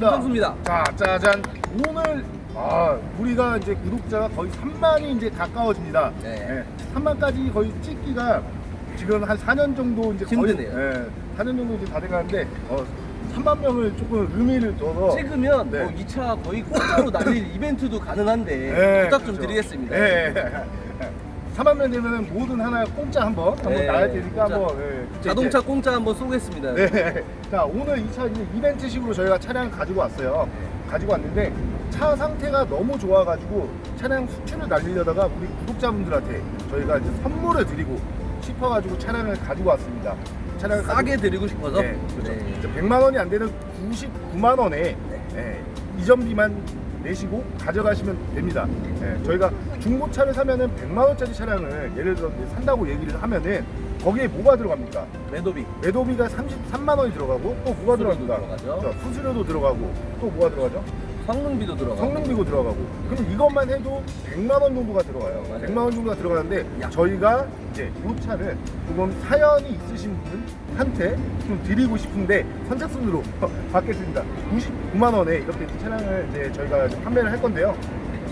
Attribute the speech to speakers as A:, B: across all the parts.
A: 반갑습니다.
B: 선수입니다.
A: 자, 짜잔. 오늘 아, 우리가 이제 구독자가 거의 3만이 이제 가까워집니다.
B: 네.
A: 3만까지 거의 찍기가 지금 한 4년 정도 이제
B: 힘드네요.
A: 거의 예, 4년 정도 이제 다 돼가는데 어, 3만 명을 조금 의미를 둬서
B: 찍으면
A: 네.
B: 뭐 2차 거의 공짜로 날릴 이벤트도 가능한데
A: 예,
B: 부탁 좀
A: 그렇죠.
B: 드리겠습니다.
A: 예, 예. 3만 명 되면 모든 하나 공짜 한번 한번
B: 네,
A: 테니까
B: 공짜.
A: 한번 예, 이제
B: 자동차 공짜 한번 쏘겠습니다.
A: 네. 자, 오늘 2차 이제 이벤트식으로 저희가 차량을 가지고 왔어요. 가지고 왔는데 차 상태가 너무 좋아가지고 차량 수출을 날리려다가 우리 구독자분들한테 저희가 이제 선물을 드리고 싶어가지고 차량을 가지고 왔습니다. 차량을
B: 싸게 드리고 싶어서
A: 네, 그렇죠.
B: 네.
A: 이제 100만 원이 안 되는 99만 원에 예, 이전비만 내시고 가져가시면 됩니다. 예, 저희가 중고차를 사면은 100만 원짜리 차량을 예를 들어 산다고 얘기를 하면은 거기에 뭐가 들어갑니까?
B: 매도비
A: 매도비가 33만 원이 들어가고 또 뭐가
B: 수수료도
A: 들어갑니까?
B: 들어가죠.
A: 그렇죠. 수수료도 들어가고 또 뭐가 들어가죠?
B: 성능비도 들어가고
A: 성능비고 들어가고 그럼 이것만 해도 100만 원 정도가 들어가요.
B: 맞아요.
A: 100만 원 정도가 들어가는데
B: 야.
A: 저희가 이제 이 차를 조금 사연이 있으신 분한테 좀 드리고 싶은데 선착순으로 받겠습니다. 99만 원에 이렇게 차량을 이제 저희가 판매를 할 건데요.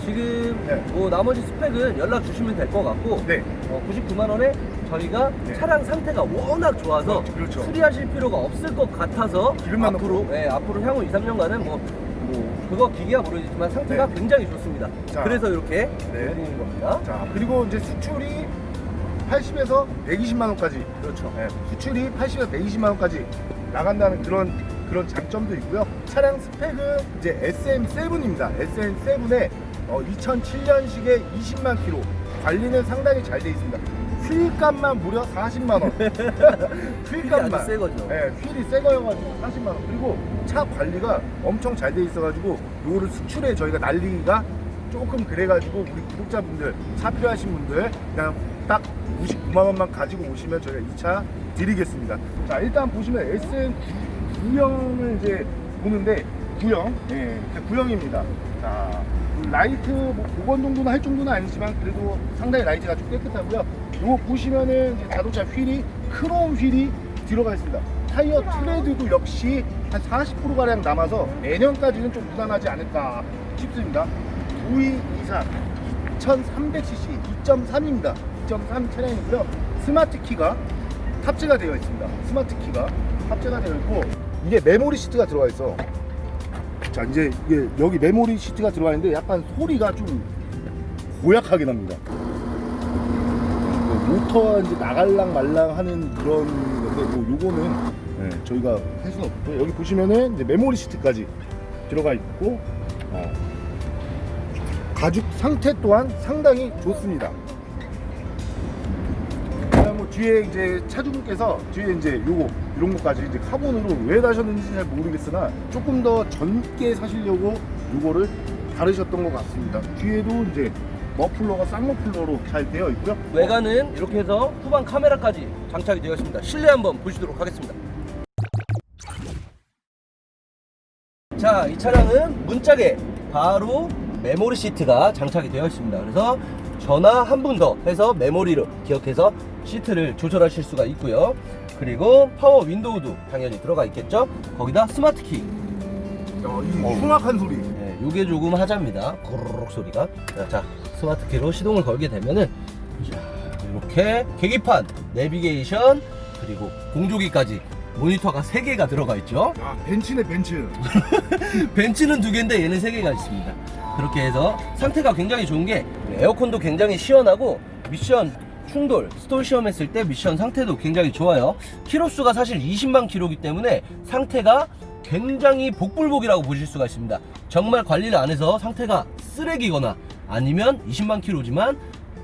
B: 지금
A: 네.
B: 뭐 나머지 스펙은 연락 주시면 될 것 같고
A: 네.
B: 어, 99만 원에 저희가
A: 네.
B: 차량 상태가 워낙 좋아서
A: 그렇죠.
B: 수리하실 필요가 없을 것 같아서 앞으로. 예, 앞으로 향후 2, 3년간은 뭐, 뭐 그거 기계야 모르겠지만 상태가
A: 네.
B: 굉장히 좋습니다.
A: 자.
B: 그래서 이렇게
A: 네.
B: 드리는 겁니다.
A: 자 그리고 이제 수출이 80에서 120만 원까지
B: 그렇죠.
A: 네, 수출이 80에서 120만 원까지 나간다는 그런 그런 장점도 있고요. 차량 스펙은 이제 SM7입니다. SM7에 어, 2007년식의 20만 킬로 관리는 상당히 잘 돼 있습니다. 휠값만 무려 40만 원. 휠값만.
B: 아주 새 거죠.
A: 네, 휠이 새 거여가지고 40만 원. 그리고 차 관리가 엄청 잘 돼 있어가지고 요거를 수출에 저희가 날리기가 조금 그래가지고 우리 구독자분들 차 필요하신 분들 그냥 딱 99만 원만 가지고 오시면 저희가 2차 드리겠습니다. 자 일단 보시면 SM 구형을 이제 보는데 구형, 예, 구형입니다. 자 라이트 뭐 복원 정도는 할 정도는 아니지만 그래도 상당히 라이트가 좀 깨끗하고요. 요거 보시면은 이제 자동차 휠이 크롬 휠이 들어가 있습니다. 타이어 트레드도 역시 한 40% 가량 남아서 내년까지는 좀 무난하지 않을까 싶습니다. 9224 2300cc 2.3입니다. 2.3 차량이고요. 스마트 키가 탑재가 되어 있습니다. 스마트 키가 탑재가 되어 있고 이게 메모리 시트가 들어가 있어. 자 이제 이게 여기 메모리 시트가 들어가 있는데 약간 소리가 좀 고약하게 납니다. 그 모터가 이제 나갈랑 말랑 하는 그런 건데 뭐 요거는 네, 저희가 할 수는 없고 여기 보시면은 이제 메모리 시트까지 들어가 있고 어, 가죽 상태 또한 상당히 좋습니다. 뭐 뒤에 이제 차주분께서 뒤에 이제 요거 이런 것까지 이제 카본으로 왜 다셨는지 잘 모르겠으나 조금 더 젊게 사시려고 요거를 다르셨던 것 같습니다. 뒤에도 이제 머플러가 쌍머플러로 잘 되어 있고요.
B: 외관은 이렇게 해서 후방 카메라까지 장착이 되어 있습니다. 실내 한번 보시도록 하겠습니다. 자, 이 차량은 문짝에 바로 메모리 시트가 장착이 되어 있습니다. 그래서 전화 한 분 더 해서 메모리로 기억해서 시트를 조절하실 수가 있고요. 그리고 파워 윈도우도 당연히 들어가 있겠죠. 거기다 스마트 키.
A: 어, 이 흉악한 소리.
B: 네, 요게 조금 하자입니다. 고르륵 소리가. 자, 스마트 키로 시동을 걸게 되면은 자, 이렇게 계기판, 내비게이션, 그리고 공조기까지 모니터가 3개가 들어가 있죠.
A: 아 벤츠네 벤츠.
B: 벤츠는 두 개인데 얘는 세 개가 있습니다. 그렇게 해서 상태가 굉장히 좋은 게 에어컨도 굉장히 시원하고 미션 충돌, 스톨 시험했을 때 미션 상태도 굉장히 좋아요. 키로수가 사실 20만 킬로기 때문에 상태가 굉장히 복불복이라고 보실 수가 있습니다. 정말 관리를 안 해서 상태가 쓰레기거나 아니면 20만 킬로지만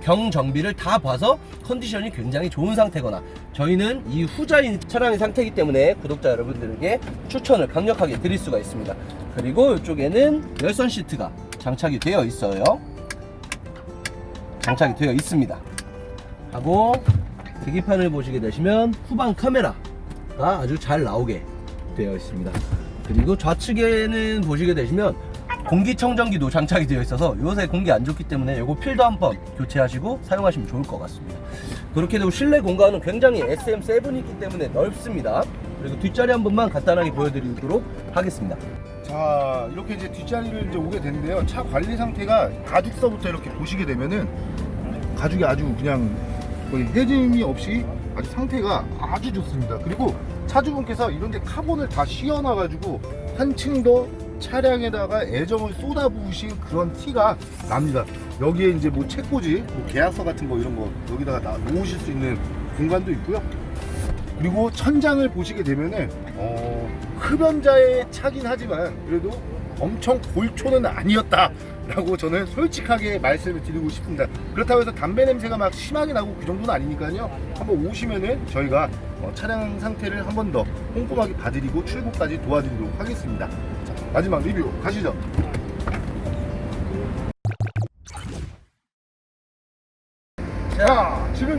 B: 경정비를 다 봐서 컨디션이 굉장히 좋은 상태거나 저희는 이 후자인 차량의 상태이기 때문에 구독자 여러분들에게 추천을 강력하게 드릴 수가 있습니다. 그리고 이쪽에는 열선 시트가 장착이 되어 있어요. 장착이 되어 있습니다. 하고 계기판을 보시게 되시면 후방 카메라가 아주 잘 나오게 되어 있습니다. 그리고 좌측에는 보시게 되시면 공기청정기도 장착이 되어 있어서 요새 공기 안 좋기 때문에 요거 필드 한번 교체하시고 사용하시면 좋을 것 같습니다. 그렇게 되고 실내 공간은 굉장히 SM7이기 때문에 넓습니다. 그리고 뒷자리 한 번만 간단하게 보여드리도록 하겠습니다.
A: 자자 이렇게 이제 뒷자리를 이제 오게 됐는데요. 차 관리 상태가 가죽서부터 이렇게 보시게 되면은 가죽이 아주 그냥 거의 해짐이 없이 아주 상태가 아주 좋습니다. 그리고 차주분께서 이런 데 카본을 다 씌워놔가지고 한층 더 차량에다가 애정을 쏟아부으신 그런 티가 납니다. 여기에 이제 뭐 책꽂이, 뭐 계약서 같은 거 이런 거 여기다가 다 놓으실 수 있는 공간도 있고요. 그리고 천장을 보시게 되면은 어, 흡연자의 차긴 하지만 그래도 엄청 골초는 아니었다 라고 저는 솔직하게 말씀을 드리고 싶습니다. 그렇다고 해서 담배 냄새가 막 심하게 나고 그 정도는 아니니까요. 한번 오시면은 저희가 어, 차량 상태를 한 번 더 꼼꼼하게 봐드리고 출고까지 도와드리도록 하겠습니다. 자, 마지막 리뷰 가시죠.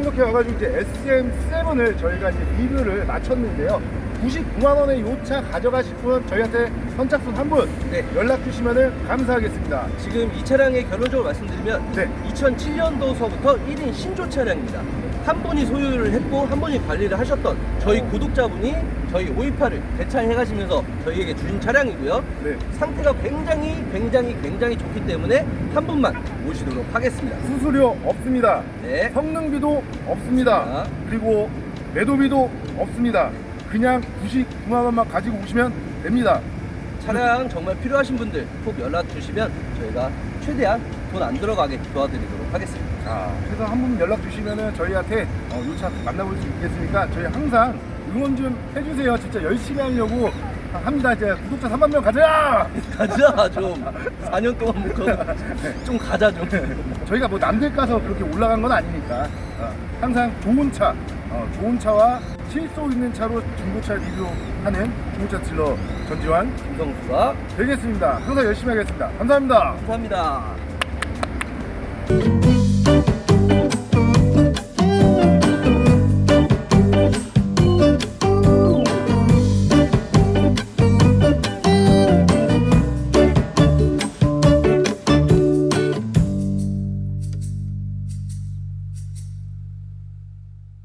A: 이렇게 와가지고 이제 SM7을 저희가 이제 리뷰를 마쳤는데요. 99만 원의 요차 가져가실 분 저희한테 선착순 한 분
B: 네.
A: 연락 주시면 감사하겠습니다.
B: 지금 이 차량의 결론적으로 말씀드리면
A: 네.
B: 2007년도서부터 1인 신조 차량입니다. 한 분이 소유를 했고 한 분이 관리를 하셨던 저희 구독자분이 저희 528을 대차해 가시면서 저희에게 주신 차량이고요.
A: 네.
B: 상태가 굉장히 굉장히 굉장히 좋기 때문에 한 분만 모시도록 하겠습니다.
A: 수수료 없습니다.
B: 네.
A: 성능비도 없습니다.
B: 자.
A: 그리고 매도비도 없습니다. 그냥 99만 원만 가지고 오시면 됩니다.
B: 차량 정말 필요하신 분들 꼭 연락 주시면 저희가 최대한 돈 안 들어가게 도와드리도록 하겠습니다.
A: 자, 그래서 한 분 연락 주시면은 저희한테 어, 이차 만나볼 수 있겠으니까 저희 항상 응원 좀 해주세요. 진짜 열심히 하려고 합니다. 이제 구독자 3만 명 가자!
B: 가자 좀 4년 동안 못 가고 좀 가자 좀.
A: 저희가 뭐 남들 가서 그렇게 올라간 건 아니니까 어, 항상 좋은 차, 어, 좋은 차와 실속 있는 차로 중고차 리뷰하는 중고차 딜러 전지환
B: 김성수가
A: 되겠습니다. 항상 열심히 하겠습니다. 감사합니다.
B: 감사합니다.